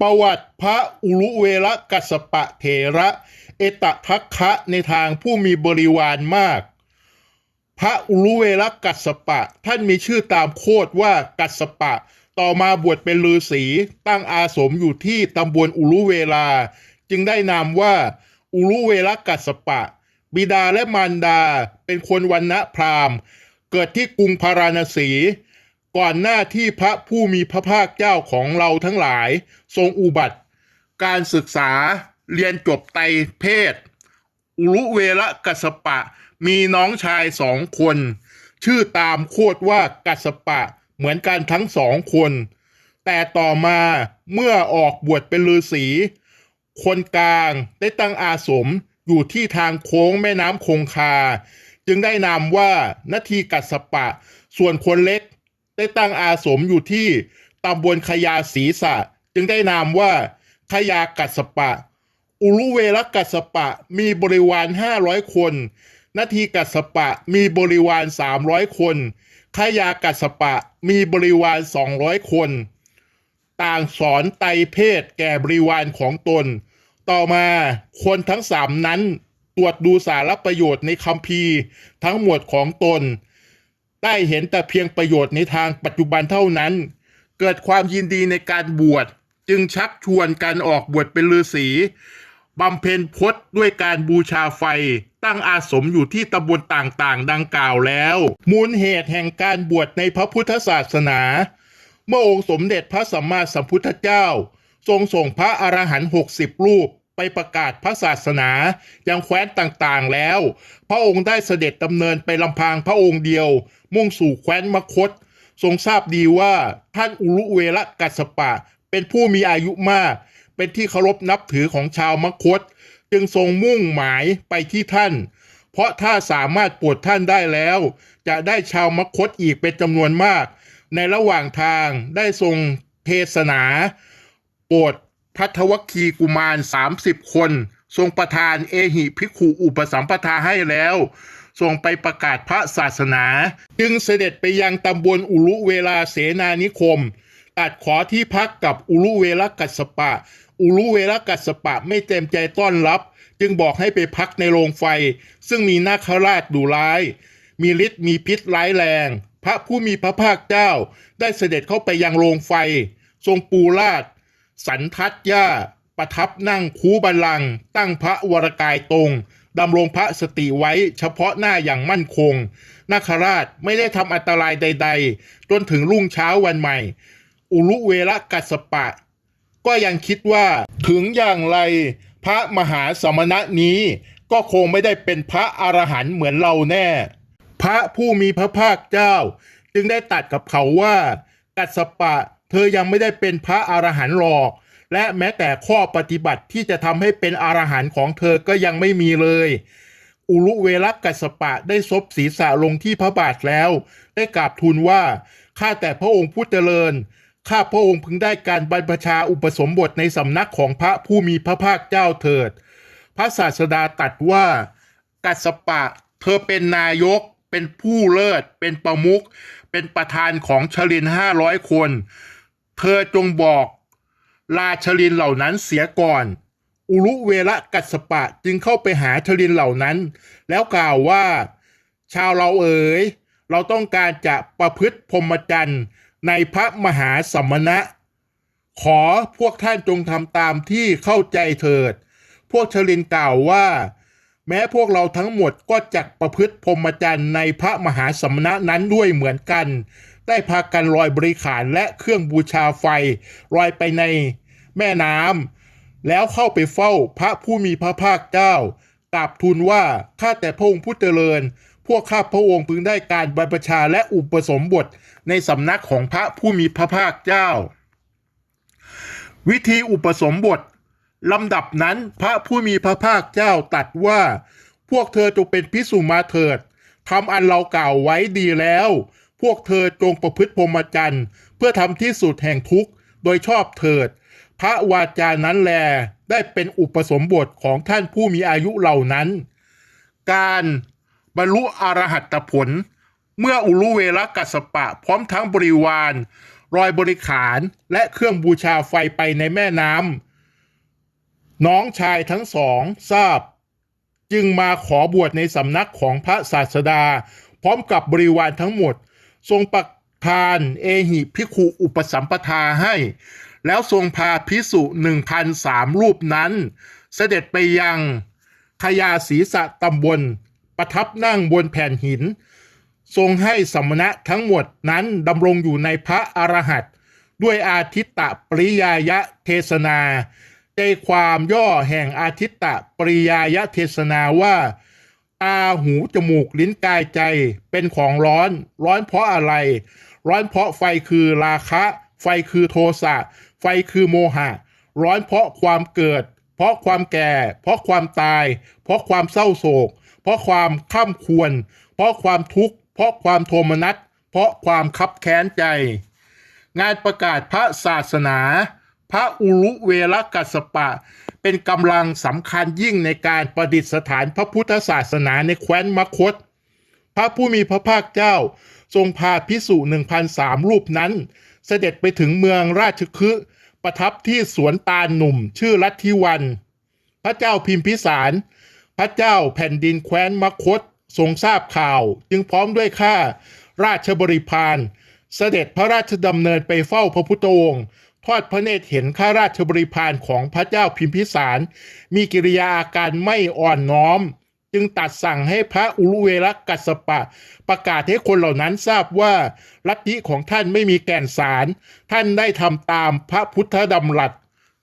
ประวัติพระอุรุเวลกัสปะเถระ เอตทัคคะในทางผู้มีบริวารมาก พระอุรุเวลกัสปะ ท่านมีชื่อตามโคดว่ากัสปะ ต่อมาบวชเป็นฤาษีตั้งอาสมอยู่ที่ตำบลอุรุเวลา จึงได้นามว่า อุรุเวลกัสปะ บิดาและมารดาเป็นคนวันณะพราหมณ์ เกิดที่กรุงพาราณสี ก่อนหน้าที่พระผู้มีพระภาคเจ้าของเราทั้งหลาย ทรงอุบัติ การศึกษาเรียนจบไตรเพศ อุรุเวละกัสปะ มีน้องชายสองคน ชื่อตามโคดว่ากัสปะเหมือนกันทั้งสองคน แต่ต่อมาเมื่อออกบวชเป็นฤาษีคนกลางได้ตั้งอาสมอยู่ที่ทางโค้งแม่น้ำคงคา จึงได้นามว่านาทีกัสปะ ส่วนคนเล็ก ได้ตั้งอาสมอยู่ที่ตำบลขยาศีสะ จึงได้นามว่าขยากัสปะ อุรุเวลกัสปะมีบริวารห้าร้อยคน นาทีกัสปะมีบริวารสามร้อยคนขยากัสปะมีบริวารสองร้อยคน ต่างสอนไตเพศแก่บริวารของตน ต่อมาคนทั้งสามนั้นตรวจดูสารประโยชน์ในคัมภีทั้งหมดของตน ได้เห็นแต่เพียงประโยชน์ในทางปัจจุบันเท่านั้น เกิดความยินดีในการบวชจึงชักชวนการออกบวชเป็นฤาษีบำเพ็ญพจน์ด้วยการบูชาไฟ ตั้งอาสมอยู่ที่ตำบลต่างๆ ดังกล่าวแล้ว มูลเหตุแห่งการบวชในพระพุทธศาสนา เมื่อองค์สมเด็จพระสัมมาสัมพุทธเจ้า ทรงส่งพระอรหันต์หกสิบรูป ไปประกาศพระศาสนายังแคว้นต่างๆแล้ว พระองค์ได้เสด็จดำเนินไปลำพังพระองค์เดียว มุ่งสู่แคว้นมคต ทรงทราบดีว่าท่านอุรุเวละกัสปะ เป็นผู้มีอายุมาก เป็นที่เคารพนับถือของชาวมคต จึงทรงมุ่งหมายไปที่ท่าน เพราะถ้าสามารถปรดท่านได้แล้ว จะได้ชาวมคตอีกเป็นจำนวนมาก ในระหว่างทางได้ทรงเทศนา โปรด พัทวคีกุมาร 30 คน ทรงประทานเอหิภิกขุอุปสัมปทาให้แล้ว ทรงไปประกาศพระศาสนา จึงเสด็จไปยังตำบลอุรุเวลาเสนานิคมตัดขอที่พักกับอุรุเวลกัสปะ อุรุเวลกัสปะไม่เต็มใจต้อนรับ จึงบอกให้ไปพักในโรงไฟ ซึ่งมีนาคราชดุร้าย มีฤทธิ์มีพิษร้ายแรง พระผู้มีพระภาคเจ้า ได้เสด็จเข้าไปยังโรงไฟ ทรงปูราช สันทัดย่า ประทับนั่งคูบัลลัง ตั้งพระวรกายตรงดำรงพระสติไว้เฉพาะหน้าอย่างมั่นคง นาคราชไม่ได้ทำอันตรายใด ๆ จนถึงรุ่งเช้าวันใหม่ อุรุเวลกัสปะ ก็ยังคิดว่าถึงอย่างไรพระมหาสมณะนี้ก็คงไม่ได้เป็นพระอรหันต์เหมือนเราแน่ พระผู้มีพระภาคเจ้า จึงได้ตัดกับเขาว่า กัสสปะ เธอยังไม่ได้เป็นพระอรหันต์หรอก และแม้แต่ข้อปฏิบัติที่จะทำให้เป็นอรหันต์ของเธอก็ยังไม่มีเลย อุรุเวลกัสปะได้ซบศีรษะลงที่พระบาทแล้ว ได้กราบทูลว่าข้าแต่พระองค์ผู้เจริญข้าพระองค์พึงได้การบรรพชาอุปสมบทในสำนักของพระผู้มีพระภาคเจ้าเถิด พระศาสดาตรัสว่า กัสปะ เธอเป็นนายก เป็นผู้เลิศ เป็นประมุขเป็นประธานของชลินห้าร้อยคน เธอจงบอก ราชลินเหล่านั้นเสียก่อน อุรุเวละกัสสปะจึงเข้าไปหาชลินเหล่านั้น แล้วกล่าวว่า ชาวเราเอ๋ยเราต้องการจะประพฤติพรหมจรรย์ในพระมหาสมณะ ขอพวกท่านจงทำตามที่เข้าใจเถิด พวกชลินกล่าวว่า แม้พวกเราทั้งหมดก็จักประพฤติพรหมจรรย์ในพระมหาสมณะนั้นด้วยเหมือนกัน ได้พากันลอยบริขารและเครื่องบูชาไฟลอยไปในแม่น้ำแล้วเข้าไปเฝ้าพระผู้มีพระภาคเจ้ากราบทูลว่าข้าแต่พระองค์ผู้เจริญ พวกข้าพระองค์พึงได้การบรรพชาและอุปสมบทในสำนักของพระผู้มีพระภาคเจ้า วิธีอุปสมบทลำดับนั้นพระผู้มีพระภาคเจ้าตรัสว่า พวกเธอจงเป็นพิสุมาเถิดทำอันเรากล่าวไว้ดีแล้ว พวกเธอจงประพฤติพรหมจรรย์เพื่อทำที่สุดแห่งทุกข์โดยชอบเถิด พระวาจานั้นแลได้เป็นอุปสมบทของท่านผู้มีอายุเหล่านั้น การบรรลุอรหัตผล เมื่ออุรุเวลกัสปะพร้อมทั้งบริวาร รอยบริขารและเครื่องบูชาไฟไปในแม่น้ำน้องชายทั้งสองทราบ จึงมาขอบวชในสำนักของพระศาสดา พร้อมกับบริวารทั้งหมด ทรงประทานเอหิภิกขุอุปสัมปทาให้ แล้วทรงพาพิสุหนึ่งพันสามรูปนั้น เสด็จไปยังขยาศีสะตำบล ประทับนั่งบนแผ่นหิน ทรงให้สมณะทั้งหมดนั้นดำรงอยู่ในพระอรหัตด้วยอาทิตตปริยายะเทศนาใจความย่อแห่งอาทิตตปริยายะเทศนาว่า ตาหูจมูกลิ้นกายใจเป็นของร้อน ร้อนเพราะอะไร ร้อนเพราะไฟคือราคะ ไฟคือโทสะไฟคือโมหะ ร้อนเพราะความเกิด เพราะความแก่ เพราะความตาย เพราะความเศร้าโศก เพราะความข้ามควร เพราะความทุกข์ เพราะความโทมนัสเพราะความคับแค้นใจ งานประกาศพระศาสนา พระอุรุเวลกัสสปะ เป็นกำลังสำคัญยิ่งในการประดิษฐานพระพุทธศาสนาในแคว้นมคต พระผู้มีพระภาคเจ้า ทรงพาพิสุหนึ่งพันสามรูปนั้น เสด็จไปถึงเมืองราชคฤห์ประทับที่สวนตาลหนุ่มชื่อลัทธิวัน พระเจ้าพิมพิสาร พระเจ้าแผ่นดินแคว้นมคตทรงทราบข่าวจึงพร้อมด้วยข้าราชบริพารเสด็จพระราชดำเนินไปเฝ้าพระพุทธองค์ ทอดพระเนตรเห็นข้าราชบริพารของพระเจ้าพิมพิสาร มีกิริยาอาการไม่อ่อนน้อม จึงตัดสั่งให้พระอุรุเวลกัสสปะ ประกาศให้คนเหล่านั้นทราบว่าลัทธิของท่านไม่มีแก่นสาร ท่านได้ทำตามพระพุทธดำรัส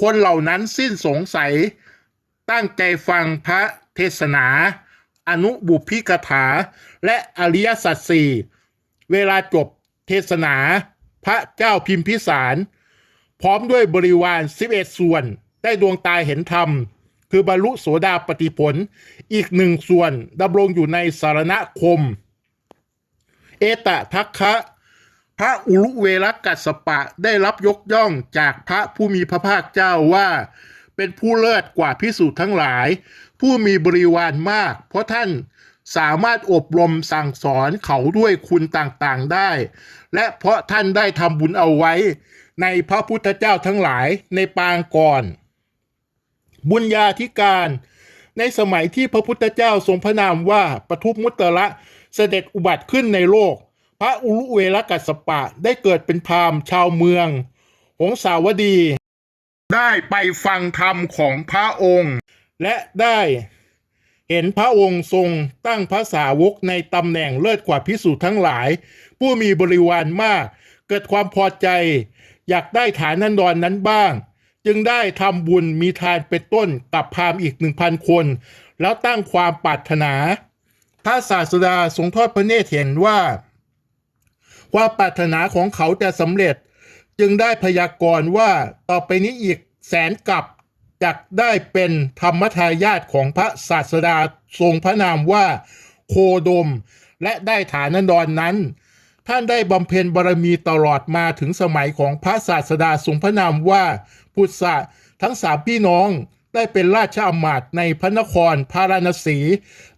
คนเหล่านั้นสิ้นสงสัย ตั้งใจฟังพระเทศนา อนุบุพิกถา และอริยสัจสี่เวลาจบเทศนา พระเจ้าพิมพิสาร พร้อมด้วยบริวาร 11 ส่วน ได้ดวงตาเห็นธรรม คือบรรลุโสดาปติผล อีกหนึ่งส่วนดำรงอยู่ในสารณคม เอตะทัคคะพระอุรุเวลกัสปะได้รับยกย่องจากพระผู้มีพระภาคเจ้าว่า เป็นผู้เลิศกว่าพิสูจน์ทั้งหลาย ผู้มีบริวารมาก เพราะท่านสามารถอบรมสั่งสอนเขาด้วยคุณต่างๆได้ และเพราะท่านได้ทำบุญเอาไว้ ในพระพุทธเจ้าทั้งหลายในปางก่อน บุญญาธิการ ในสมัยที่พระพุทธเจ้าทรงพระนามว่าปทุมมุตตระเสด็จอุบัติขึ้นในโลก พระอุรุเวลกัสสปะได้เกิดเป็นพราหมณ์ชาวเมือง หงสาวดี ได้ไปฟังธรรมของพระองค์ และได้เห็นพระองค์ทรงตั้งพระสาวกในตำแหน่งเลิศกว่าพิสูจน์ทั้งหลาย ผู้มีบริวารมาก เกิดความพอใจ อยากได้ฐานันดรนนั้นบ้าง จึงได้ทำบุญมีทานเป็นต้นกับพราหมณ์อีกหนึ่งพันคน แล้วตั้งความปรารถนา พระศาสดาทรงทอดพระเนตรเห็นว่า ความปรารถนาของเขาจะสำเร็จ จึงได้พยากรณ์ว่าต่อไปนี้อีกแสนกับจักได้เป็นธรรมทายาทของพระศาสดาทรงพระนามว่า โคดม และได้ฐานันดรนนั้น ท่านได้บำเพ็ญบารมีตลอดมาถึงสมัยของพระศาสดาทรงพระนามว่าพุทธะทั้งสามพี่น้องได้เป็นราชอำมาตย์ในพระนครพาราณสี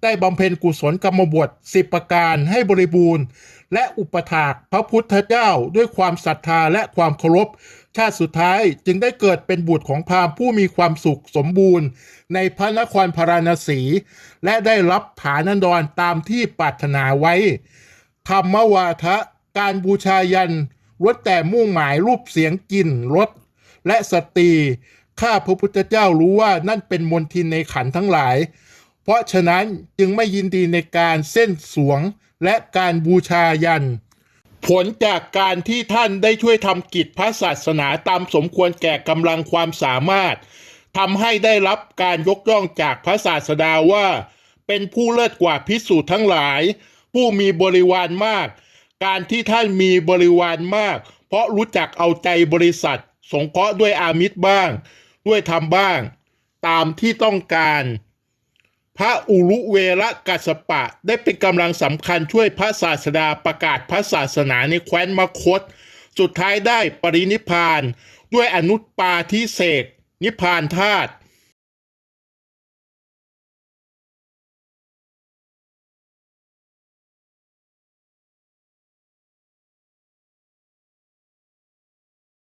ได้บำเพ็ญกุศลกรรมบทสิบประการให้บริบูรณ์ และอุปถากพระพุทธเจ้าด้วยความศรัทธาและความเคารพ ชาติสุดท้ายจึงได้เกิดเป็นบุตรของพราหมณ์ผู้มีความสุขสมบูรณ์ ในพระนครพาราณสี และได้รับฐานันดรตามที่ปรารถนาไว้ ธรรมวาทะ การบูชายันล้วนแต่มุ่งหมายรูปเสียงกลิ่นรสและสตรีข้าพระพุทธเจ้ารู้ว่านั่นเป็นมนทินในขันทั้งหลาย เพราะฉะนั้นจึงไม่ยินดีในการเส้นสวงและการบูชายัน ผลจากการที่ท่านได้ช่วยทำกิจพระศาสนาตามสมควรแก่กำลังความสามารถทำให้ได้รับการยกย่องจากพระศาสดาว่า เป็นผู้เลิศกว่าพิสูจน์ทั้งหลาย ผู้มีบริวารมาก การที่ท่านมีบริวารมาก เพราะรู้จักเอาใจบริษัท สงเคราะห์ด้วยอามิตรบ้าง ด้วยธรรมบ้าง ตามที่ต้องการ พระอุรุเวลกัสปะได้เป็นกำลังสำคัญช่วยพระศาสดาประกาศพระศาสนาในแคว้นมคต สุดท้ายได้ปรินิพาน ด้วยอนุปปาทิเศษนิพพานธาตุ